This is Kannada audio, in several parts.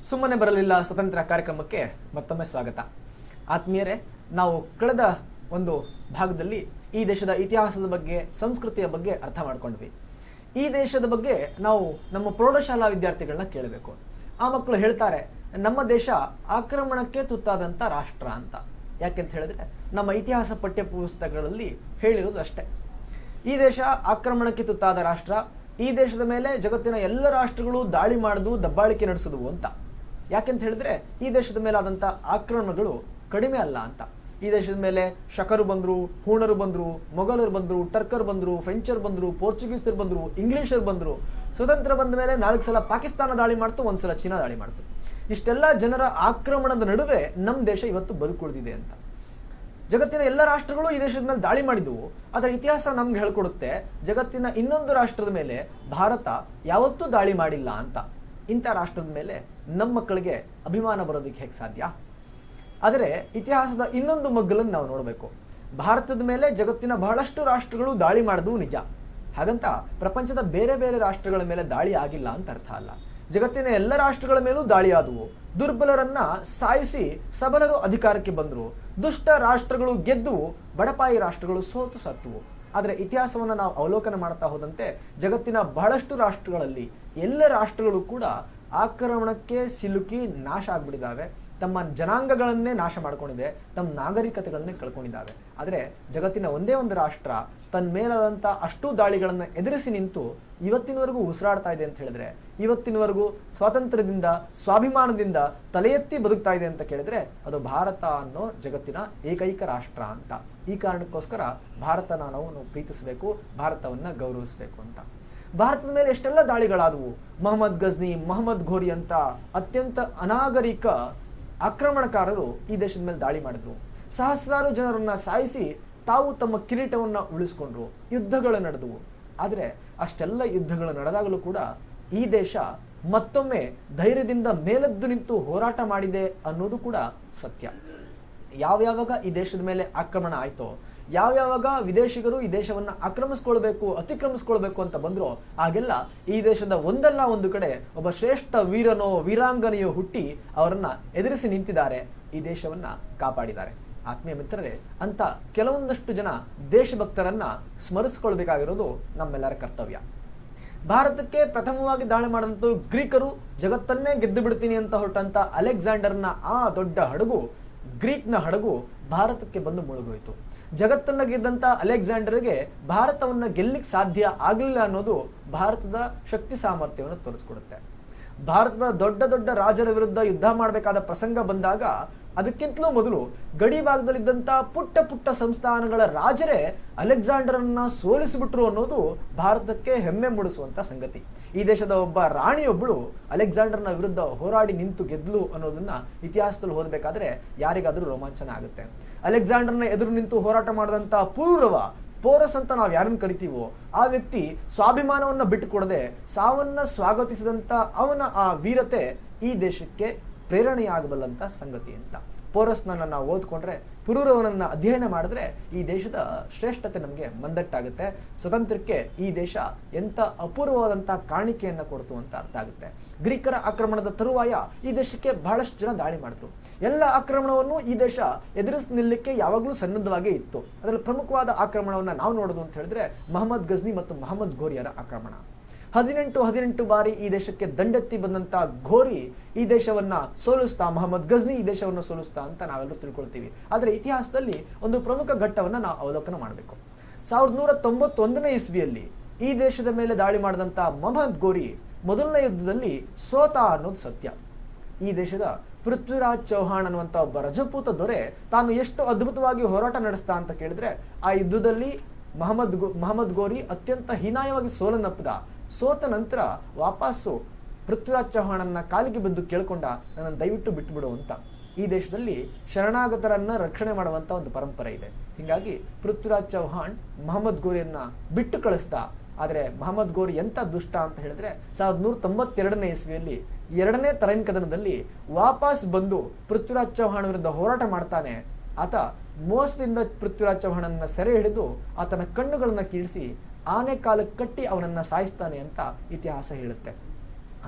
ಸುಮ್ಮನೆ ಬರಲಿಲ್ಲ ಸ್ವತಂತ್ರ ಕಾರ್ಯಕ್ರಮಕ್ಕೆ ಮತ್ತೊಮ್ಮೆ ಸ್ವಾಗತ. ಆತ್ಮೀಯರೇ, ನಾವು ಕಳೆದ ಒಂದು ಭಾಗದಲ್ಲಿ ಈ ದೇಶದ ಇತಿಹಾಸದ ಬಗ್ಗೆ, ಸಂಸ್ಕೃತಿಯ ಬಗ್ಗೆ ಅರ್ಥ ಮಾಡ್ಕೊಂಡ್ವಿ. ಈ ದೇಶದ ಬಗ್ಗೆ ನಾವು ನಮ್ಮ ಪ್ರೌಢಶಾಲಾ ವಿದ್ಯಾರ್ಥಿಗಳನ್ನ ಕೇಳಬೇಕು. ಆ ಮಕ್ಕಳು ಹೇಳ್ತಾರೆ, ನಮ್ಮ ದೇಶ ಆಕ್ರಮಣಕ್ಕೆ ತುತ್ತಾದಂಥ ರಾಷ್ಟ್ರ ಅಂತ. ಯಾಕೆಂತ ಹೇಳಿದ್ರೆ, ನಮ್ಮ ಇತಿಹಾಸ ಪಠ್ಯ ಪುಸ್ತಕಗಳಲ್ಲಿ ಹೇಳಿರೋದು ಅಷ್ಟೇ. ಈ ದೇಶ ಆಕ್ರಮಣಕ್ಕೆ ತುತ್ತಾದ ರಾಷ್ಟ್ರ, ಈ ದೇಶದ ಮೇಲೆ ಜಗತ್ತಿನ ಎಲ್ಲ ರಾಷ್ಟ್ರಗಳು ದಾಳಿ ಮಾಡುದು, ದಬ್ಬಾಳಿಕೆ ನಡೆಸಿದವು ಅಂತ. ಯಾಕೆಂತ ಹೇಳಿದ್ರೆ ಈ ದೇಶದ ಮೇಲೆ ಆದಂಥ ಆಕ್ರಮಣಗಳು ಕಡಿಮೆ ಅಲ್ಲ ಅಂತ. ಈ ದೇಶದ ಮೇಲೆ ಶಕರು ಬಂದರು, ಹೂಣರು ಬಂದರು, ಮೊಘಲರು ಬಂದರು, ಟರ್ಕರ್ ಬಂದರು, ಫ್ರೆಂಚರ್ ಬಂದರು, ಪೋರ್ಚುಗೀಸರು ಬಂದರು, ಇಂಗ್ಲೀಷರು ಬಂದರು. ಸ್ವತಂತ್ರ ಬಂದ ಮೇಲೆ ನಾಲ್ಕು ಸಲ ಪಾಕಿಸ್ತಾನ ದಾಳಿ ಮಾಡ್ತು ಒಂದ್ಸಲ ಚೀನಾ ದಾಳಿ ಮಾಡ್ತು. ಇಷ್ಟೆಲ್ಲ ಜನರ ಆಕ್ರಮಣದ ನಡುವೆ ನಮ್ಮ ದೇಶ ಇವತ್ತು ಬದುಕುಳಿದಿದೆ ಅಂತ. ಜಗತ್ತಿನ ಎಲ್ಲ ರಾಷ್ಟ್ರಗಳು ಈ ದೇಶದ ಮೇಲೆ ದಾಳಿ ಮಾಡಿದವು. ಅದರ ಇತಿಹಾಸ ನಮ್ಗೆ ಹೇಳ್ಕೊಡುತ್ತೆ, ಜಗತ್ತಿನ ಇನ್ನೊಂದು ರಾಷ್ಟ್ರದ ಮೇಲೆ ಭಾರತ ಯಾವತ್ತೂ ದಾಳಿ ಮಾಡಿಲ್ಲ ಅಂತ. ಇಂಥ ರಾಷ್ಟ್ರದ ಮೇಲೆ ನಮ್ಮ ಮಕ್ಕಳಿಗೆ ಅಭಿಮಾನ ಬರೋದಕ್ಕೆ ಹೇಗೆ ಸಾಧ್ಯ? ಆದರೆ ಇತಿಹಾಸದ ಇನ್ನೊಂದು ಮಗ್ಗಲನ್ನು ನಾವು ನೋಡಬೇಕು. ಭಾರತದ ಮೇಲೆ ಜಗತ್ತಿನ ಬಹಳಷ್ಟು ರಾಷ್ಟ್ರಗಳು ದಾಳಿ ಮಾಡೋದು ನಿಜ. ಹಾಗಂತ ಪ್ರಪಂಚದ ಬೇರೆ ಬೇರೆ ರಾಷ್ಟ್ರಗಳ ಮೇಲೆ ದಾಳಿ ಆಗಿಲ್ಲ ಅಂತ ಅರ್ಥ ಅಲ್ಲ. ಜಗತ್ತಿನ ಎಲ್ಲ ರಾಷ್ಟ್ರಗಳ ಮೇಲೂ ದಾಳಿ ಆದವು. ದುರ್ಬಲರನ್ನ ಸಾಯಿಸಿ ಸಬಲರು ಅಧಿಕಾರಕ್ಕೆ ಬಂದರು. ದುಷ್ಟ ರಾಷ್ಟ್ರಗಳು ಗೆದ್ದುವು ಬಡಪಾಯಿ ರಾಷ್ಟ್ರಗಳು ಸೋತು ಸತ್ತುವು. ಆದರೆ ಇತಿಹಾಸವನ್ನು ನಾವು ಅವಲೋಕನ ಮಾಡ್ತಾ ಹೋದಂತೆ ಜಗತ್ತಿನ ಬಹಳಷ್ಟು ರಾಷ್ಟ್ರಗಳಲ್ಲಿ ಎಲ್ಲ ರಾಷ್ಟ್ರಗಳು ಕೂಡ ಆಕ್ರಮಣಕ್ಕೆ ಸಿಲುಕಿ ನಾಶ ಆಗ್ಬಿಟ್ಟಿದ್ದಾವೆ. ತಮ್ಮ ಜನಾಂಗಗಳನ್ನೇ ನಾಶ ಮಾಡ್ಕೊಂಡಿದೆ. ತಮ್ಮ ನಾಗರಿಕತೆಗಳನ್ನೇ ಕಳ್ಕೊಂಡಿದ್ದಾವೆ. ಆದರೆ ಜಗತ್ತಿನ ಒಂದೇ ಒಂದು ರಾಷ್ಟ್ರ ತನ್ನ ಮೇಲಾದಂಥ ಅಷ್ಟು ದಾಳಿಗಳನ್ನು ಎದುರಿಸಿ ನಿಂತು ಇವತ್ತಿನವರೆಗೂ ಉಸಿರಾಡ್ತಾ ಇದೆ ಅಂತ ಹೇಳಿದ್ರೆ, ಇವತ್ತಿನವರೆಗೂ ಸ್ವಾತಂತ್ರ್ಯದಿಂದ, ಸ್ವಾಭಿಮಾನದಿಂದ ತಲೆ ಎತ್ತಿ ಬದುಕ್ತಾ ಇದೆ ಅಂತ ಕೇಳಿದ್ರೆ ಅದು ಭಾರತ ಅನ್ನೋ ಜಗತ್ತಿನ ಏಕೈಕ ರಾಷ್ಟ್ರ ಅಂತ. ಈ ಕಾರಣಕ್ಕೋಸ್ಕರ ಭಾರತನ ನಾವು ಪ್ರೀತಿಸಬೇಕು, ಭಾರತವನ್ನು ಗೌರವಿಸಬೇಕು ಅಂತ. ಭಾರತದ ಮೇಲೆ ಎಷ್ಟೆಲ್ಲ ದಾಳಿಗಳಾದವು? ಮೊಹಮ್ಮದ್ ಗಜ್ನಿ, ಮೊಹಮ್ಮದ್ ಘೋರಿ ಅಂತ ಅತ್ಯಂತ ಅನಾಗರಿಕ ಆಕ್ರಮಣಕಾರರು ಈ ದೇಶದ ಮೇಲೆ ದಾಳಿ ಮಾಡಿದ್ರು. ಸಹಸ್ರಾರು ಜನರನ್ನ ಸಾಯಿಸಿ ತಾವು ತಮ್ಮ ಕಿರೀಟವನ್ನ ಉಳಿಸ್ಕೊಂಡ್ರು. ಯುದ್ಧಗಳು ನಡೆದವು. ಆದರೆ ಅಷ್ಟೆಲ್ಲ ಯುದ್ಧಗಳು ನಡೆದಾಗಲೂ ಕೂಡ ಈ ದೇಶ ಮತ್ತೊಮ್ಮೆ ಧೈರ್ಯದಿಂದ ಮೇಲೆದ್ದು ನಿಂತು ಹೋರಾಟ ಮಾಡಿದೆ ಅನ್ನೋದು ಕೂಡ ಸತ್ಯ. ಯಾವ್ಯಾವಾಗ ಈ ದೇಶದ ಮೇಲೆ ಆಕ್ರಮಣ ಆಯ್ತೋ ಯಾವ್ಯಾವಾಗ ವಿದೇಶಿಗರು ಈ ದೇಶವನ್ನ ಆಕ್ರಮಿಸ್ಕೊಳ್ಬೇಕು, ಅತಿಕ್ರಮಿಸ್ಕೊಳ್ಬೇಕು ಅಂತ ಬಂದ್ರು ಆಗೆಲ್ಲ ಈ ದೇಶದ ಒಂದಲ್ಲ ಒಂದು ಕಡೆ ಒಬ್ಬ ಶ್ರೇಷ್ಠ ವೀರನೋ, ವೀರಾಂಗನೆಯೋ ಹುಟ್ಟಿ ಅವರನ್ನ ಎದುರಿಸಿ ನಿಂತಿದ್ದಾರೆ, ಈ ದೇಶವನ್ನ ಕಾಪಾಡಿದ್ದಾರೆ. ಆತ್ಮೀಯ ಮಿತ್ರರೇ, ಅಂತ ಕೆಲವೊಂದಷ್ಟು ಜನ ದೇಶಭಕ್ತರನ್ನ ಸ್ಮರಿಸಿಕೊಳ್ಬೇಕಾಗಿರೋದು ನಮ್ಮೆಲ್ಲರ ಕರ್ತವ್ಯ. ಭಾರತಕ್ಕೆ ಪ್ರಥಮವಾಗಿ ದಾಳಿ ಮಾಡಿದಂಥ ಗ್ರೀಕರು ಜಗತ್ತನ್ನೇ ಗೆದ್ದು ಬಿಡ್ತೀನಿ ಅಂತ ಹೊರಟಂತ ಅಲೆಕ್ಸಾಂಡರ್ನ ಆ ದೊಡ್ಡ ಹಡಗು, ಗ್ರೀಕ್ನ ಹಡಗು ಭಾರತಕ್ಕೆ ಬಂದು ಮುಳುಗೋಯ್ತು. ಜಗತ್ತನ್ನ ಗೆದ್ದಂತ ಅಲೆಕ್ಸಾಂಡರ್ಗೆ ಭಾರತವನ್ನ ಗೆಲ್ಲಿಕ್ ಸಾಧ್ಯ ಆಗಲಿಲ್ಲ ಅನ್ನೋದು ಭಾರತದ ಶಕ್ತಿ ಸಾಮರ್ಥ್ಯವನ್ನು ತೋರಿಸ್ಕೊಡುತ್ತೆ. ಭಾರತದ ದೊಡ್ಡ ದೊಡ್ಡ ರಾಜರ ವಿರುದ್ಧ ಯುದ್ಧ ಮಾಡಬೇಕಾದ ಪ್ರಸಂಗ ಬಂದಾಗ ಅದಕ್ಕಿಂತಲೂ ಮೊದಲು ಗಡಿ ಭಾಗದಲ್ಲಿದ್ದಂಥ ಪುಟ್ಟ ಪುಟ್ಟ ಸಂಸ್ಥಾನಗಳ ರಾಜರೇ ಅಲೆಕ್ಸಾಂಡರನ್ನ ಸೋಲಿಸಿಬಿಟ್ರು ಅನ್ನೋದು ಭಾರತಕ್ಕೆ ಹೆಮ್ಮೆ ಮೂಡಿಸುವಂತ ಸಂಗತಿ. ಈ ದೇಶದ ಒಬ್ಬ ರಾಣಿಯೊಬ್ಬಳು ಅಲೆಕ್ಸಾಂಡರ್ನ ವಿರುದ್ಧ ಹೋರಾಡಿ ನಿಂತು ಗೆದ್ಲು ಅನ್ನೋದನ್ನ ಇತಿಹಾಸದಲ್ಲಿ ಓದಬೇಕಾದ್ರೆ ಯಾರಿಗಾದ್ರೂ ರೋಮಾಂಚನ ಆಗುತ್ತೆ. ಅಲೆಕ್ಸಾಂಡರ್ನ ಎದುರು ನಿಂತು ಹೋರಾಟ ಮಾಡಿದಂಥ ಪೂರ್ವ ಪೋರಸ್ ಅಂತ ನಾವು ಯಾರನ್ನು ಕರಿತೀವೋ, ಆ ವ್ಯಕ್ತಿ ಸ್ವಾಭಿಮಾನವನ್ನ ಬಿಟ್ಟುಕೊಡದೆ ಸಾವನ್ನ ಸ್ವಾಗತಿಸಿದಂತ ಅವನ ಆ ವೀರತೆ ಈ ದೇಶಕ್ಕೆ ಪ್ರೇರಣೆಯಾಗಬಲ್ಲಂತ ಸಂಗತಿ ಅಂತ. ಪೋರಸ್ನನ್ನ ನಾವು ಓದ್ಕೊಂಡ್ರೆ ಪುರೂರವನನ್ನ ಅಧ್ಯಯನ ಮಾಡಿದ್ರೆ ಈ ದೇಶದ ಶ್ರೇಷ್ಠತೆ ನಮಗೆ ಮಂದಟ್ಟಾಗುತ್ತೆ. ಸ್ವತಂತ್ರಕ್ಕೆ ಈ ದೇಶ ಎಂತ ಅಪೂರ್ವವಾದಂತಹ ಕಾಣಿಕೆಯನ್ನು ಕೊಡ್ತು ಅಂತ ಅರ್ಥ ಆಗುತ್ತೆ. ಗ್ರೀಕರ ಆಕ್ರಮಣದ ತರುವಾಯ ಈ ದೇಶಕ್ಕೆ ಬಹಳಷ್ಟು ಜನ ದಾಳಿ ಮಾಡಿದ್ರು. ಎಲ್ಲ ಆಕ್ರಮಣವನ್ನು ಈ ದೇಶ ಎದುರಿಸಿ ನಿಲ್ಲಕ್ಕೆ ಯಾವಾಗಲೂ ಸನ್ನದ್ಧವಾಗೇ ಇತ್ತು. ಅದರಲ್ಲಿ ಪ್ರಮುಖವಾದ ಆಕ್ರಮಣವನ್ನು ನಾವು ನೋಡೋದು ಅಂತ ಹೇಳಿದ್ರೆ ಮಹಮ್ಮದ್ ಗಜ್ನಿ ಮತ್ತು ಮಹಮ್ಮದ್ ಘೋರಿಯರ ಆಕ್ರಮಣ. ಹದಿನೆಂಟು ಹದಿನೆಂಟು ಬಾರಿ ಈ ದೇಶಕ್ಕೆ ದಂಡೆತ್ತಿ ಬಂದಂತ ಘೋರಿ ಈ ದೇಶವನ್ನ ಸೋಲಿಸ್ತಾ, ಮೊಹಮ್ಮದ್ ಗಜ್ನಿ ಈ ದೇಶವನ್ನು ಸೋಲಿಸ್ತಾ ಅಂತ ನಾವೆಲ್ಲರೂ ತಿಳ್ಕೊಳ್ತೀವಿ. ಆದರೆ ಇತಿಹಾಸದಲ್ಲಿ ಒಂದು ಪ್ರಮುಖ ಘಟ್ಟವನ್ನ ನಾವು ಅವಲೋಕನ ಮಾಡಬೇಕು. ಸಾವಿರದ ನೂರ ತೊಂಬತ್ತೊಂದನೇ ಇಸ್ವಿಯಲ್ಲಿ ಈ ದೇಶದ ಮೇಲೆ ದಾಳಿ ಮಾಡಿದಂತ ಮೊಹಮ್ಮದ್ ಗೋರಿ ಮೊದಲನೇ ಯುದ್ಧದಲ್ಲಿ ಸೋತ ಅನ್ನೋದು ಸತ್ಯ. ಈ ದೇಶದ ಪೃಥ್ವಿರಾಜ್ ಚೌಹಾಣ್ ಅನ್ನುವಂಥ ಒಬ್ಬ ರಜಪೂತ ದೊರೆ ತಾನು ಎಷ್ಟು ಅದ್ಭುತವಾಗಿ ಹೋರಾಟ ನಡೆಸ್ತಾ ಅಂತ ಕೇಳಿದ್ರೆ, ಆ ಯುದ್ಧದಲ್ಲಿ ಮಹಮ್ಮದ್ ಗೋ ಮಹಮ್ಮದ್ ಗೋರಿ ಅತ್ಯಂತ ಹೀನಾಯವಾಗಿ ಸೋಲನ್ನಪ್ಪದ ಸೋತ ನಂತರ ವಾಪಸ್ಸು ಪೃಥ್ವಿರಾಜ್ ಚೌಹಾಣನ್ನ ಕಾಲಿಗೆ ಬಿದ್ದು ಕೇಳ್ಕೊಂಡ ನನ್ನ ದಯವಿಟ್ಟು ಬಿಟ್ಟುಬಿಡು ಅಂತ. ಈ ದೇಶದಲ್ಲಿ ಶರಣಾಗತರನ್ನ ರಕ್ಷಣೆ ಮಾಡುವಂತ ಒಂದು ಪರಂಪರೆ ಇದೆ. ಹೀಗಾಗಿ ಪೃಥ್ವಿರಾಜ್ ಚೌಹಾಣ್ ಮಹಮ್ಮದ್ ಗೋರಿಯನ್ನ ಬಿಟ್ಟು ಕಳಿಸ್ತಾ, ಆದರೆ ಮಹಮ್ಮದ್ ಗೋರಿ ಎಂತ ದುಷ್ಟ ಅಂತ ಹೇಳಿದ್ರೆ ಸಾವಿರದ ನೂರ ತೊಂಬತ್ತೆರಡನೇ ಇಸ್ವಿಯಲ್ಲಿ ಎರಡನೇ ತರೈನ್ ಕದನದಲ್ಲಿ ವಾಪಸ್ ಬಂದು ಪೃಥ್ವಿರಾಜ್ ಚೌಹಾಣ್ ವಿರುದ್ಧ ಹೋರಾಟ ಮಾಡ್ತಾನೆ. ಆತ ಮೋಸದಿಂದ ಪೃಥ್ವಿರಾಜ್ ಚೌಹಾಣನ್ನ ಸೆರೆ ಹಿಡಿದು ಆತನ ಕಣ್ಣುಗಳನ್ನ ಕೀಳಿಸಿ ಆನೆ ಕಾಲಕ್ಕೆ ಕಟ್ಟಿ ಅವನನ್ನು ಸಾಯಿಸ್ತಾನೆ ಅಂತ ಇತಿಹಾಸ ಹೇಳುತ್ತೆ.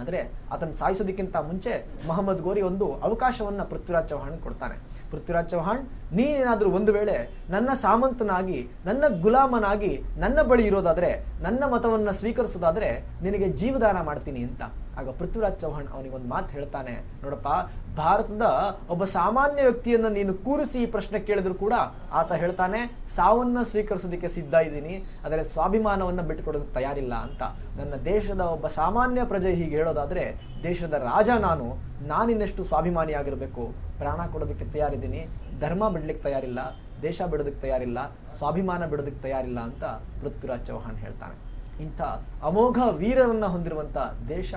ಆದರೆ ಅದನ್ನು ಸಾಯಿಸೋದಕ್ಕಿಂತ ಮುಂಚೆ ಮೊಹಮ್ಮದ್ ಗೋರಿ ಒಂದು ಅವಕಾಶವನ್ನು ಪೃಥ್ವಿರಾಜ್ ಚೌಹಾಣ್ ಕೊಡ್ತಾನೆ. ಪೃಥ್ವಿರಾಜ್ ಚೌಹಾಣ್, ನೀನೇನಾದರೂ ಒಂದು ವೇಳೆ ನನ್ನ ಸಾಮಂತನಾಗಿ, ನನ್ನ ಗುಲಾಮನಾಗಿ ನನ್ನ ಬಳಿ ಇರೋದಾದರೆ, ನನ್ನ ಮತವನ್ನು ಸ್ವೀಕರಿಸೋದಾದರೆ ನಿನಗೆ ಜೀವದಾನ ಮಾಡ್ತೀನಿ ಅಂತ. ಆಗ ಪೃಥ್ವಿರಾಜ್ ಚೌಹಾಣ್ ಅವನಿಗೊಂದು ಮಾತು ಹೇಳ್ತಾನೆ, ನೋಡಪ್ಪ, ಭಾರತದ ಒಬ್ಬ ಸಾಮಾನ್ಯ ವ್ಯಕ್ತಿಯನ್ನ ನೀನು ಕೂರಿಸಿ ಈ ಪ್ರಶ್ನೆ ಕೇಳಿದ್ರು ಕೂಡ ಆತ ಹೇಳ್ತಾನೆ, ಸಾವನ್ನ ಸ್ವೀಕರಿಸೋದಕ್ಕೆ ಸಿದ್ಧ ಇದ್ದೀನಿ, ಆದರೆ ಸ್ವಾಭಿಮಾನವನ್ನ ಬಿಟ್ಟುಕೊಡೋದಕ್ಕೆ ತಯಾರಿಲ್ಲ ಅಂತ. ನನ್ನ ದೇಶದ ಒಬ್ಬ ಸಾಮಾನ್ಯ ಪ್ರಜೆ ಹೀಗೆ ಹೇಳೋದಾದ್ರೆ, ದೇಶದ ರಾಜ ನಾನು, ನಾನಿನ್ನೆಷ್ಟು ಸ್ವಾಭಿಮಾನಿಯಾಗಿರ್ಬೇಕು ಪ್ರಾಣ ಕೊಡೋದಕ್ಕೆ ತಯಾರಿದ್ದೀನಿ, ಧರ್ಮ ಬಿಡ್ಲಿಕ್ಕೆ ತಯಾರಿಲ್ಲ, ದೇಶ ಬಿಡೋದಕ್ಕೆ ತಯಾರಿಲ್ಲ, ಸ್ವಾಭಿಮಾನ ಬಿಡೋದಕ್ಕೆ ತಯಾರಿಲ್ಲ ಅಂತ ಪೃಥ್ವಿರಾಜ್ ಚೌಹಾಣ್ ಹೇಳ್ತಾನೆ. ಇಂಥ ಅಮೋಘ ವೀರರನ್ನ ಹೊಂದಿರುವಂಥ ದೇಶ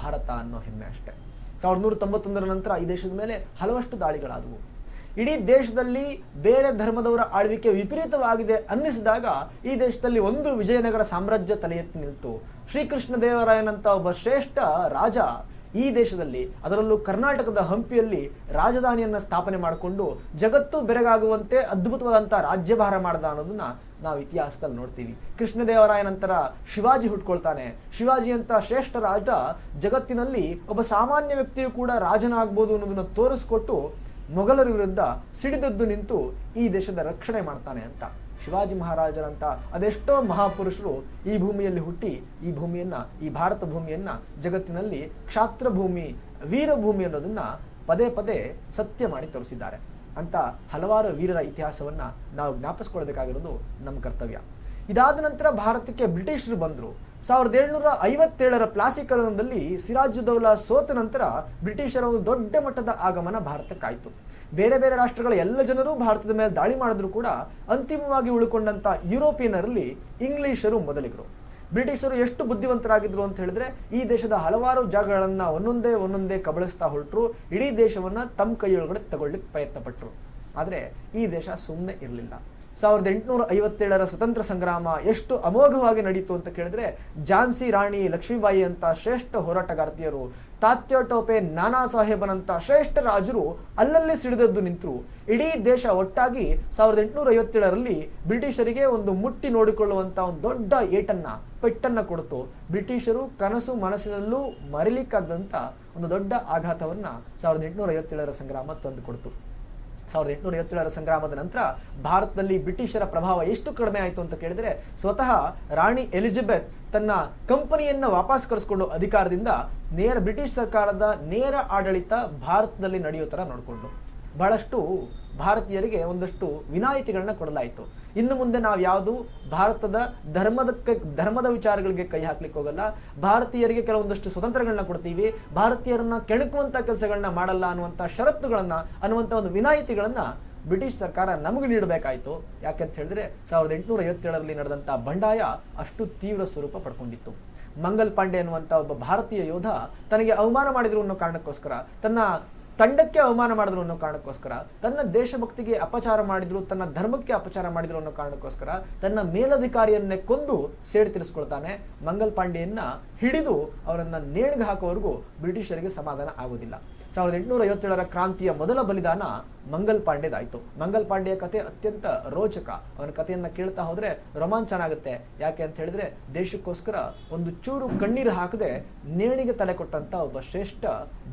ಭಾರತ ಅನ್ನೋ ಹೆಮ್ಮೆ ಅಷ್ಟೆ. ಸಾವಿರದ ನೂರ ತೊಂಬತ್ತೊಂದರ ನಂತರ ಈ ದೇಶದ ಮೇಲೆ ಹಲವಷ್ಟು ದಾಳಿಗಳಾದವು. ಇಡೀ ದೇಶದಲ್ಲಿ ಬೇರೆ ಧರ್ಮದವರ ಆಳ್ವಿಕೆ ವಿಪರೀತವಾಗಿದೆ ಅನ್ನಿಸಿದಾಗ ಈ ದೇಶದಲ್ಲಿ ಒಂದು ವಿಜಯನಗರ ಸಾಮ್ರಾಜ್ಯ ತಲೆ ಎತ್ತಿ ನಿಲ್ತು. ಶ್ರೀಕೃಷ್ಣ ದೇವರಾಯನಂತ ಒಬ್ಬ ಶ್ರೇಷ್ಠ ರಾಜ ಈ ದೇಶದಲ್ಲಿ, ಅದರಲ್ಲೂ ಕರ್ನಾಟಕದ ಹಂಪಿಯಲ್ಲಿ ರಾಜಧಾನಿಯನ್ನ ಸ್ಥಾಪನೆ ಮಾಡಿಕೊಂಡು ಜಗತ್ತು ಬೆರಗಾಗುವಂತೆ ಅದ್ಭುತವಾದಂಥ ರಾಜ್ಯಭಾರ ಮಾಡ್ದ ಅನ್ನೋದನ್ನ ನಾವು ಇತಿಹಾಸದಲ್ಲಿ ನೋಡ್ತೀವಿ. ಕೃಷ್ಣದೇವರಾಯ ನಂತರ ಶಿವಾಜಿ ಹುಟ್ಕೊಳ್ತಾನೆ. ಶಿವಾಜಿ ಅಂತ ಶ್ರೇಷ್ಠ ರಾಜ ಜಗತ್ತಿನಲ್ಲಿ ಒಬ್ಬ ಸಾಮಾನ್ಯ ವ್ಯಕ್ತಿಯು ಕೂಡ ರಾಜನಾಗ್ಬೋದು ಅನ್ನೋದನ್ನ ತೋರಿಸ್ಕೊಟ್ಟು ಮೊಘಲರ ವಿರುದ್ಧ ಸಿಡಿದದ್ದು ನಿಂತು ಈ ದೇಶದ ರಕ್ಷಣೆ ಮಾಡ್ತಾನೆ ಅಂತ. ಶಿವಾಜಿ ಮಹಾರಾಜರಂತ ಅದೆಷ್ಟೋ ಮಹಾಪುರುಷರು ಈ ಭೂಮಿಯಲ್ಲಿ ಹುಟ್ಟಿ ಈ ಭೂಮಿಯನ್ನ, ಈ ಭಾರತ ಭೂಮಿಯನ್ನ, ಜಗತ್ತಿನಲ್ಲಿ ಕ್ಷಾತ್ರ ಭೂಮಿ ವೀರಭೂಮಿ ಅನ್ನೋದನ್ನ ಪದೇ ಪದೇ ಸತ್ಯ ಮಾಡಿ ತೋರಿಸಿದ್ದಾರೆ. ಅಂತ ಹಲವಾರು ವೀರರ ಇತಿಹಾಸವನ್ನು ನಾವು ಜ್ಞಾಪಿಸ್ಕೊಳ್ಬೇಕಾಗಿರೋದು ನಮ್ಮ ಕರ್ತವ್ಯ. ಇದಾದ ನಂತರ ಭಾರತಕ್ಕೆ ಬ್ರಿಟಿಷರು ಬಂದರು. ಸಾವಿರದ ಏಳ್ನೂರ ಐವತ್ತೇಳರ ಪ್ಲಾಸಿಕಲನದಲ್ಲಿ ಸಿರಾಜ್ ದೌಲಾ ಸೋತ ನಂತರ ಬ್ರಿಟಿಷರ ಒಂದು ದೊಡ್ಡ ಮಟ್ಟದ ಆಗಮನ ಭಾರತಕ್ಕಾಯಿತು. ಬೇರೆ ಬೇರೆ ರಾಷ್ಟ್ರಗಳ ಎಲ್ಲ ಜನರು ಭಾರತದ ಮೇಲೆ ದಾಳಿ ಮಾಡಿದ್ರು ಕೂಡ ಅಂತಿಮವಾಗಿ ಉಳ್ಕೊಂಡಂಥ ಯುರೋಪಿಯನರಲ್ಲಿ ಇಂಗ್ಲಿಷರು ಮೊದಲಿಗರು. ಬ್ರಿಟಿಷರು ಎಷ್ಟು ಬುದ್ಧಿವಂತರಾಗಿದ್ರು ಅಂತ ಹೇಳಿದ್ರೆ, ಈ ದೇಶದ ಹಲವಾರು ಜಾಗಗಳನ್ನ ಒಂದೊಂದೇ ಒಂದೊಂದೇ ಕಬಳಿಸ್ತಾ ಹೊರಟರು, ಇಡೀ ದೇಶವನ್ನ ತಮ್ಮ ಕೈಯೊಳಗಡೆ ತಗೊಳ್ಳಿಕ್ಕೆ ಪ್ರಯತ್ನ ಪಟ್ಟರು ಆದ್ರೆ ಈ ದೇಶ ಸುಮ್ಮನೆ ಇರಲಿಲ್ಲ. ಸಾವಿರದ ಎಂಟುನೂರ ಐವತ್ತೇಳರ ಸ್ವತಂತ್ರ ಸಂಗ್ರಾಮ ಎಷ್ಟು ಅಮೋಘವಾಗಿ ನಡೀತು ಅಂತ ಕೇಳಿದ್ರೆ ಝಾನ್ಸಿ ರಾಣಿ ಲಕ್ಷ್ಮೀಬಾಯಿ ಅಂತ ಶ್ರೇಷ್ಠ ಹೋರಾಟಗಾರ್ತಿಯರು, ತಾತ್ಯ ಟೋಪೆ ನಾನಾ ಸಾಹೇಬನಂತ ಶ್ರೇಷ್ಠ ರಾಜರು ಅಲ್ಲಲ್ಲಿ ಸಿಡಿದದ್ದು ನಿಂತರು. ಇಡೀ ದೇಶ ಒಟ್ಟಾಗಿ ಸಾವಿರದ ಎಂಟುನೂರ ಐವತ್ತೇಳರಲ್ಲಿ ಬ್ರಿಟಿಷರಿಗೆ ಒಂದು ಮುಟ್ಟಿ ನೋಡಿಕೊಳ್ಳುವಂತ ಒಂದು ದೊಡ್ಡ ಏಟನ್ನ, ಪೆಟ್ಟನ್ನ ಕೊಡ್ತು. ಬ್ರಿಟಿಷರು ಕನಸು ಮನಸ್ಸಿನಲ್ಲೂ ಮರಿಲಿಕ್ಕಾಗದಂತ ಒಂದು ದೊಡ್ಡ ಆಘಾತವನ್ನ ಸಾವಿರದ ಎಂಟುನೂರ ಐವತ್ತೇಳರ ಸಂಗ್ರಾಮ ತಂದು ಕೊಡ್ತು ಸಾವಿರದ ಎಂಟುನೂರ ಐವತ್ತೇಳರ ಸಂಗ್ರಾಮದ ನಂತರ ಭಾರತದಲ್ಲಿ ಬ್ರಿಟಿಷರ ಪ್ರಭಾವ ಎಷ್ಟು ಕಡಿಮೆ ಆಯಿತು ಅಂತ ಕೇಳಿದ್ರೆ ಸ್ವತಃ ರಾಣಿ ಎಲಿಜಬೆತ್ ತನ್ನ ಕಂಪನಿಯನ್ನು ವಾಪಸ್ ಕರೆಸ್ಕೊಂಡು ಅಧಿಕಾರದಿಂದ ನೇರ ಬ್ರಿಟಿಷ್ ಸರ್ಕಾರದ ನೇರ ಆಡಳಿತ ಭಾರತದಲ್ಲಿ ನಡೆಯೋ ಥರ ನೋಡಿಕೊಂಡು ಬಹಳಷ್ಟು ಭಾರತೀಯರಿಗೆ ಒಂದಷ್ಟು ವಿನಾಯಿತಿಗಳನ್ನ ಕೊಡಲಾಯಿತು. ಇನ್ನು ಮುಂದೆ ನಾವು ಯಾವುದು ಭಾರತದ ಧರ್ಮದ ಧರ್ಮದ ವಿಚಾರಗಳಿಗೆ ಕೈ ಹಾಕ್ಲಿಕ್ಕೆ ಹೋಗಲ್ಲ. ಭಾರತೀಯರಿಗೆ ಕೆಲವೊಂದಷ್ಟು ಸ್ವತಂತ್ರಗಳನ್ನ ಕೊಡ್ತೀವಿ. ಭಾರತೀಯರನ್ನ ಕೆಣಕುವಂತ ಕೆಲಸಗಳನ್ನ ಮಾಡಲ್ಲ ಅನ್ನುವಂತ ಷರತ್ತುಗಳನ್ನ, ಅನ್ನುವಂತ ಒಂದು ವಿನಾಯಿತಿಗಳನ್ನ ಬ್ರಿಟಿಷ್ ಸರ್ಕಾರ ನಮಗೆ ನೀಡಬೇಕಾಯಿತು. ಯಾಕೆಂತ ಹೇಳಿದ್ರೆ ಸಾವಿರದ ಎಂಟುನೂರ ಐವತ್ತೇಳರಲ್ಲಿ ನಡೆದಂತ ಬಂಡಾಯ ಅಷ್ಟು ತೀವ್ರ ಸ್ವರೂಪ ಪಡ್ಕೊಂಡಿತ್ತು. ಮಂಗಲ್ ಪಾಂಡೆ ಅನ್ನುವಂಥ ಒಬ್ಬ ಭಾರತೀಯ ಯೋಧ ತನಗೆ ಅವಮಾನ ಮಾಡಿದ್ರು ಅನ್ನೋ ಕಾರಣಕ್ಕೋಸ್ಕರ, ತನ್ನ ತಂಡಕ್ಕೆ ಅವಮಾನ ಮಾಡಿದ್ರು ಅನ್ನೋ ಕಾರಣಕ್ಕೋಸ್ಕರ, ತನ್ನ ದೇಶಭಕ್ತಿಗೆ ಅಪಚಾರ ಮಾಡಿದ್ರು, ತನ್ನ ಧರ್ಮಕ್ಕೆ ಅಪಚಾರ ಮಾಡಿದ್ರು ಅನ್ನೋ ಕಾರಣಕ್ಕೋಸ್ಕರ ತನ್ನ ಮೇಲಧಿಕಾರಿಯನ್ನೇ ಕೊಂದು ಸೇಡ್ ತೀರಿಸ್ಕೊಳ್ತಾನೆ. ಮಂಗಲ್ ಪಾಂಡೆಯನ್ನ ಹಿಡಿದು ಅವರನ್ನ ನೇಣಿಗೆ ಹಾಕುವವರೆಗೂ ಬ್ರಿಟಿಷರಿಗೆ ಸಮಾಧಾನ ಆಗೋದಿಲ್ಲ ಸಾವಿರದ ಎಂಟುನೂರ ಐವತ್ತೇಳರ ಕ್ರಾಂತಿಯ ಮೊದಲ ಬಲಿದಾನ ಮಂಗಲ್ ಪಾಂಡೆದಾಯಿತು. ಮಂಗಲ್ ಪಾಂಡೆಯ ಕಥೆ ಅತ್ಯಂತ ರೋಚಕ. ಅವನ ಕಥೆಯನ್ನು ಕೇಳ್ತಾ ಹೋದ್ರೆ ರೋಮಾಂಚನ ಆಗುತ್ತೆ. ಯಾಕೆ ಅಂತ ಹೇಳಿದ್ರೆ ದೇಶಕ್ಕೋಸ್ಕರ ಒಂದು ಚೂರು ಕಣ್ಣೀರು ಹಾಕದೆ ನೇಣಿಗೆ ತಲೆ ಕೊಟ್ಟಂತ ಒಬ್ಬ ಶ್ರೇಷ್ಠ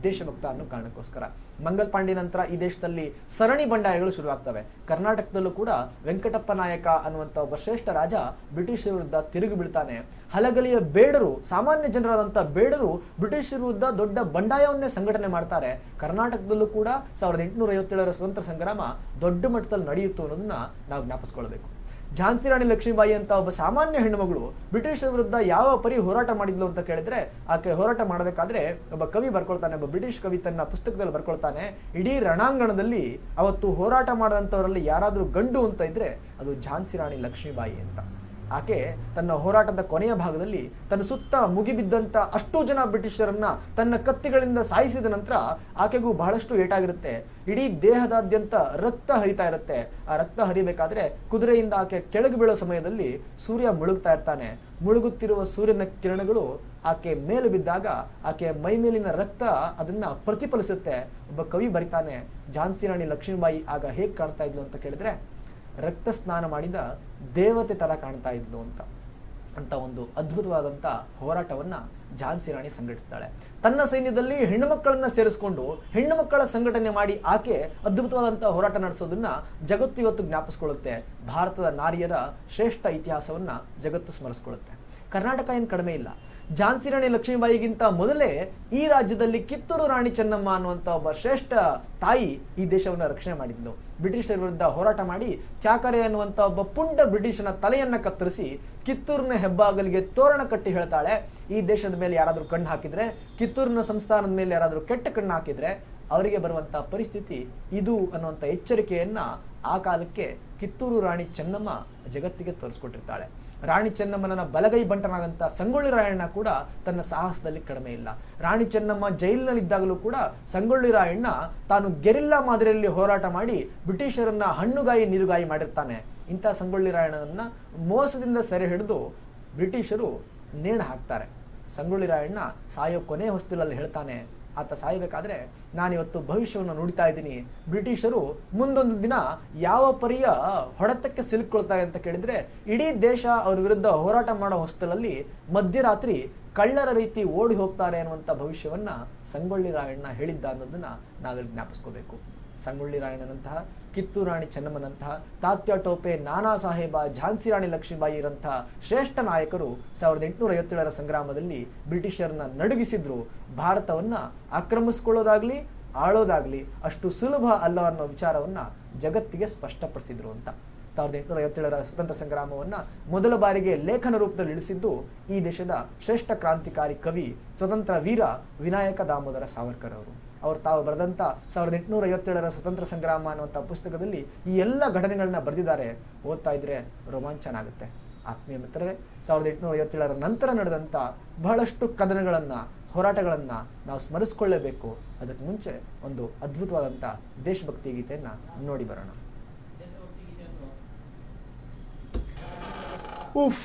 ದೇಶಭಕ್ತ ಅನ್ನೋ ಕಾರಣಕ್ಕೋಸ್ಕರ. ಮಂಗಲ್ ಪಾಂಡೆ ನಂತರ ಈ ದೇಶದಲ್ಲಿ ಸರಣಿ ಬಂಡಾಯಗಳು ಶುರುವಾಗ್ತವೆ. ಕರ್ನಾಟಕದಲ್ಲೂ ಕೂಡ ವೆಂಕಟಪ್ಪ ನಾಯಕ ಅನ್ನುವಂತ ಒಬ್ಬ ಶ್ರೇಷ್ಠ ರಾಜ ಬ್ರಿಟಿಷರ ವಿರುದ್ಧ ತಿರುಗಿ ಬಿಡ್ತಾನೆ ಹಲಗಲಿಯ ಬೇಡರು, ಸಾಮಾನ್ಯ ಜನರಾದಂಥ ಬೇಡರು ಬ್ರಿಟಿಷರ ವಿರುದ್ಧ ದೊಡ್ಡ ಬಂಡಾಯವನ್ನೇ ಸಂಘಟನೆ ಮಾಡ್ತಾರೆ. ಕರ್ನಾಟಕದಲ್ಲೂ ಕೂಡ ಸಾವಿರದ ಎಂಟುನೂರ ಐವತ್ತೇಳರ ಸ್ವತಂತ್ರ ಸಂಗ್ರಾಮ ದೊಡ್ಡ ಮಟ್ಟದಲ್ಲಿ ನಡೆಯಿತು ಅನ್ನೋದನ್ನ ನಾವು ಜ್ಞಾಪಿಸ್ಕೊಳ್ಬೇಕು. ಝಾನ್ಸಿ ರಾಣಿ ಲಕ್ಷ್ಮೀಬಾಯಿ ಅಂತ ಒಬ್ಬ ಸಾಮಾನ್ಯ ಹೆಣ್ಣುಮಗಳು ಬ್ರಿಟಿಷರ ವಿರುದ್ಧ ಯಾವ ಪರಿ ಹೋರಾಟ ಮಾಡಿದ್ಲು ಅಂತ ಕೇಳಿದ್ರೆ, ಆಕೆ ಹೋರಾಟ ಮಾಡಬೇಕಾದ್ರೆ ಒಬ್ಬ ಕವಿ ಬರ್ಕೊಳ್ತಾನೆ, ಒಬ್ಬ ಬ್ರಿಟಿಷ್ ಕವಿ ತನ್ನ ಪುಸ್ತಕದಲ್ಲಿ ಬರ್ಕೊಳ್ತಾನೆ. ಇಡೀ ರಣಾಂಗಣದಲ್ಲಿ ಅವತ್ತು ಹೋರಾಟ ಮಾಡಿದಂಥವರಲ್ಲಿ ಯಾರಾದರೂ ಗಂಡು ಅಂತ ಇದ್ರೆ ಅದು ಝಾನ್ಸಿ ರಾಣಿ ಲಕ್ಷ್ಮೀಬಾಯಿ ಅಂತ. ಆಕೆ ತನ್ನ ಹೋರಾಟದ ಕೊನೆಯ ಭಾಗದಲ್ಲಿ ತನ್ನ ಸುತ್ತ ಮುಗಿಬಿದ್ದಂತ ಅಷ್ಟು ಜನ ಬ್ರಿಟಿಷರನ್ನ ತನ್ನ ಕತ್ತಿಗಳಿಂದ ಸಾಯಿಸಿದ ನಂತರ ಆಕೆಗೂ ಬಹಳಷ್ಟು ಏಟಾಗಿರುತ್ತೆ. ಇಡೀ ದೇಹದಾದ್ಯಂತ ರಕ್ತ ಹರಿತಾ ಇರುತ್ತೆ. ಆ ರಕ್ತ ಹರಿಬೇಕಾದ್ರೆ ಕುದುರೆಯಿಂದ ಆಕೆ ಕೆಳಗೆ ಬೀಳೋ ಸಮಯದಲ್ಲಿ ಸೂರ್ಯ ಮುಳುಗ್ತಾ ಇರ್ತಾನೆ. ಮುಳುಗುತ್ತಿರುವ ಸೂರ್ಯನ ಕಿರಣಗಳು ಆಕೆ ಮೇಲೆ ಬಿದ್ದಾಗ ಆಕೆ ಮೈ ಮೇಲಿನ ರಕ್ತ ಅದನ್ನ ಪ್ರತಿಫಲಿಸುತ್ತೆ. ಒಬ್ಬ ಕವಿ ಬರಿತಾನೆ, ಝಾನ್ಸಿ ರಾಣಿ ಲಕ್ಷ್ಮೀಬಾಯಿ ಆಗ ಹೇಗ್ ಕಾಣ್ತಾ ಇದ್ಲು? ಅಂತ ಕೇಳಿದ್ರೆ, ರಕ್ತ ಸ್ನಾನ ಮಾಡಿದ ದೇವತೆ ತರ ಕಾಣ್ತಾ ಇದ್ಲು ಅಂತ ಅಂತ ಒಂದು ಅದ್ಭುತವಾದಂಥ ಹೋರಾಟವನ್ನ ಝಾನ್ಸಿ ರಾಣಿ ಸಂಘಟಿಸ್ತಾಳೆ. ತನ್ನ ಸೈನ್ಯದಲ್ಲಿ ಹೆಣ್ಣು ಮಕ್ಕಳನ್ನ ಸೇರಿಸ್ಕೊಂಡು ಹೆಣ್ಣು ಮಕ್ಕಳ ಸಂಘಟನೆ ಮಾಡಿ ಆಕೆ ಅದ್ಭುತವಾದಂಥ ಹೋರಾಟ ನಡೆಸೋದನ್ನ ಜಗತ್ತು ಇವತ್ತು ಜ್ಞಾಪಿಸ್ಕೊಳ್ಳುತ್ತೆ. ಭಾರತದ ನಾರಿಯರ ಶ್ರೇಷ್ಠ ಇತಿಹಾಸವನ್ನ ಜಗತ್ತು ಸ್ಮರಿಸ್ಕೊಳ್ಳುತ್ತೆ. ಕರ್ನಾಟಕ ಏನು ಕಡಿಮೆ ಇಲ್ಲ. ಝಾನ್ಸಿ ರಾಣಿ ಲಕ್ಷ್ಮೀಬಾಯಿಗಿಂತ ಮೊದಲೇ ಈ ರಾಜ್ಯದಲ್ಲಿ ಕಿತ್ತೂರು ರಾಣಿ ಚೆನ್ನಮ್ಮ ಅನ್ನುವಂಥ ಒಬ್ಬ ಶ್ರೇಷ್ಠ ತಾಯಿ ಈ ದೇಶವನ್ನ ರಕ್ಷಣೆ ಮಾಡಿದ್ಲು. ಬ್ರಿಟಿಷರ ವಿರುದ್ಧ ಹೋರಾಟ ಮಾಡಿ ಚಾಕರೆ ಅನ್ನುವಂಥ ಒಬ್ಬ ಪುಂಡ ಬ್ರಿಟಿಷನ ತಲೆಯನ್ನ ಕತ್ತರಿಸಿ ಕಿತ್ತೂರಿನ ಹೆಬ್ಬಾಗಲಿಗೆ ತೋರಣ ಕಟ್ಟಿ ಹೇಳ್ತಾಳೆ. ಈ ದೇಶದ ಮೇಲೆ ಯಾರಾದರೂ ಕಣ್ಣು ಹಾಕಿದ್ರೆ, ಕಿತ್ತೂರಿನ ಸಂಸ್ಥಾನದ ಮೇಲೆ ಯಾರಾದರೂ ಕೆಟ್ಟ ಕಣ್ಣು ಹಾಕಿದ್ರೆ ಅವರಿಗೆ ಬರುವಂತ ಪರಿಸ್ಥಿತಿ ಇದು ಅನ್ನುವಂಥ ಎಚ್ಚರಿಕೆಯನ್ನ ಆ ಕಾಲಕ್ಕೆ ಕಿತ್ತೂರು ರಾಣಿ ಚೆನ್ನಮ್ಮ ಜಗತ್ತಿಗೆ ತೋರಿಸ್ಕೊಟ್ಟಿರ್ತಾಳೆ. ರಾಣಿ ಚೆನ್ನಮ್ಮನ ಬಲಗೈ ಬಂಟನಾದಂಥ ಸಂಗೊಳ್ಳಿ ರಾಯಣ್ಣ ಕೂಡ ತನ್ನ ಸಾಹಸದಲ್ಲಿ ಕಡಿಮೆ ಇಲ್ಲ. ರಾಣಿ ಚೆನ್ನಮ್ಮ ಜೈಲಿನಲ್ಲಿದ್ದಾಗಲೂ ಕೂಡ ಸಂಗೊಳ್ಳಿ ರಾಯಣ್ಣ ತಾನು ಗೆರಿಲ್ಲಾ ಮಾದರಿಯಲ್ಲಿ ಹೋರಾಟ ಮಾಡಿ ಬ್ರಿಟಿಷರನ್ನ ಹಣ್ಣುಗಾಯಿ ನೀರುಗಾಯಿ ಮಾಡಿರ್ತಾನೆ. ಇಂಥ ಸಂಗೊಳ್ಳಿ ರಾಯಣ್ಣನನ್ನ ಮೋಸದಿಂದ ಸೆರೆ ಹಿಡಿದು ಬ್ರಿಟಿಷರು ನೇಣು ಹಾಕ್ತಾರೆ. ಸಂಗೊಳ್ಳಿ ರಾಯಣ್ಣ ಸಾಯೋ ಕೊನೆ ಹೊಸ್ತಿಲಲ್ಲಿ ಹೇಳ್ತಾನೆ ಆತ ಸಾಯಬೇಕಾದ್ರೆ ನಾನಿವತ್ತು ಭವಿಷ್ಯವನ್ನು ನುಡಿತಾ ಇದ್ದೀನಿ. ಬ್ರಿಟಿಷರು ಮುಂದೊಂದು ದಿನ ಯಾವ ಪರಿಯ ಹೊಡೆತಕ್ಕೆ ಸಿಲುಕೊಳ್ತಾರೆ ಅಂತ ಕೇಳಿದ್ರೆ, ಇಡೀ ದೇಶ ಅವರ ವಿರುದ್ಧ ಹೋರಾಟ ಮಾಡೋ ಹೊಸ್ತಲಲ್ಲಿ ಮಧ್ಯರಾತ್ರಿ ಕಳ್ಳರ ರೀತಿ ಓಡಿ ಹೋಗ್ತಾರೆ ಅನ್ನುವಂಥ ಭವಿಷ್ಯವನ್ನ ಸಂಗೊಳ್ಳಿ ರಾಯಣ್ಣ ಹೇಳಿದ್ದ ಅನ್ನೋದನ್ನ ನಾವಿಲ್ಲಿ ಜ್ಞಾಪಿಸ್ಕೋಬೇಕು. ಸಂಗೊಳ್ಳಿ ರಾಯಣ್ಣನಂತಹ ಕಿತ್ತೂರು ರಾಣಿ ಚೆನ್ನಮ್ಮನಂತಹ, ತಾತ್ಯ ಟೋಪೆ ನಾನಾ ಸಾಹೇಬ, ಝಾನ್ಸಿ ರಾಣಿ ಲಕ್ಷ್ಮೀಬಾಯಿ ಇರಂತಹ ಶ್ರೇಷ್ಠ ನಾಯಕರು ಸಾವಿರದ ಎಂಟುನೂರ ಐವತ್ತೇಳರ ಸಂಗ್ರಾಮದಲ್ಲಿ ಬ್ರಿಟಿಷರನ್ನ ನಡುಗಿಸಿದ್ರು. ಭಾರತವನ್ನ ಆಕ್ರಮಿಸ್ಕೊಳ್ಳೋದಾಗ್ಲಿ, ಆಳೋದಾಗ್ಲಿ ಅಷ್ಟು ಸುಲಭ ಅಲ್ಲ ಅನ್ನೋ ವಿಚಾರವನ್ನ ಜಗತ್ತಿಗೆ ಸ್ಪಷ್ಟಪಡಿಸಿದ್ರು ಅಂತ. ಸಾವಿರದ ಎಂಟುನೂರ ಐವತ್ತೇಳರ ಸ್ವತಂತ್ರ ಸಂಗ್ರಾಮವನ್ನ ಮೊದಲ ಬಾರಿಗೆ ಲೇಖನ ರೂಪದಲ್ಲಿ ಇಳಿಸಿದ್ದು ಈ ದೇಶದ ಶ್ರೇಷ್ಠ ಕ್ರಾಂತಿಕಾರಿ ಕವಿ, ಸ್ವತಂತ್ರ ವೀರ ವಿನಾಯಕ ದಾಮೋದರ ಸಾವರ್ಕರ್ ಅವರು ಅವರು ತಾವು ಬರೆದಂಥ ಸಾವಿರದ ಎಂಟುನೂರ ಐವತ್ತೇಳರ ಸ್ವತಂತ್ರ ಸಂಗ್ರಾಮ ಅನ್ನುವಂಥ ಪುಸ್ತಕದಲ್ಲಿ ಈ ಎಲ್ಲ ಘಟನೆಗಳನ್ನ ಬರೆದಿದ್ದಾರೆ. ಓದ್ತಾ ಇದ್ರೆ ರೋಮಾಂಚನ ಆಗುತ್ತೆ ಆತ್ಮೀಯ ಮಿತ್ರರೇ ಸಾವಿರದ ಎಂಟುನೂರ ಐವತ್ತೇಳರ ನಂತರ ನಡೆದಂಥ ಬಹಳಷ್ಟು ಕದನಗಳನ್ನು ಹೋರಾಟಗಳನ್ನು ನಾವು ಸ್ಮರಿಸ್ಕೊಳ್ಳೇಬೇಕು. ಅದಕ್ಕೆ ಮುಂಚೆ ಒಂದು ಅದ್ಭುತವಾದಂಥ ದೇಶಭಕ್ತಿ ಗೀತೆಯನ್ನು ನೋಡಿ ಬರೋಣ. ಉಫ್!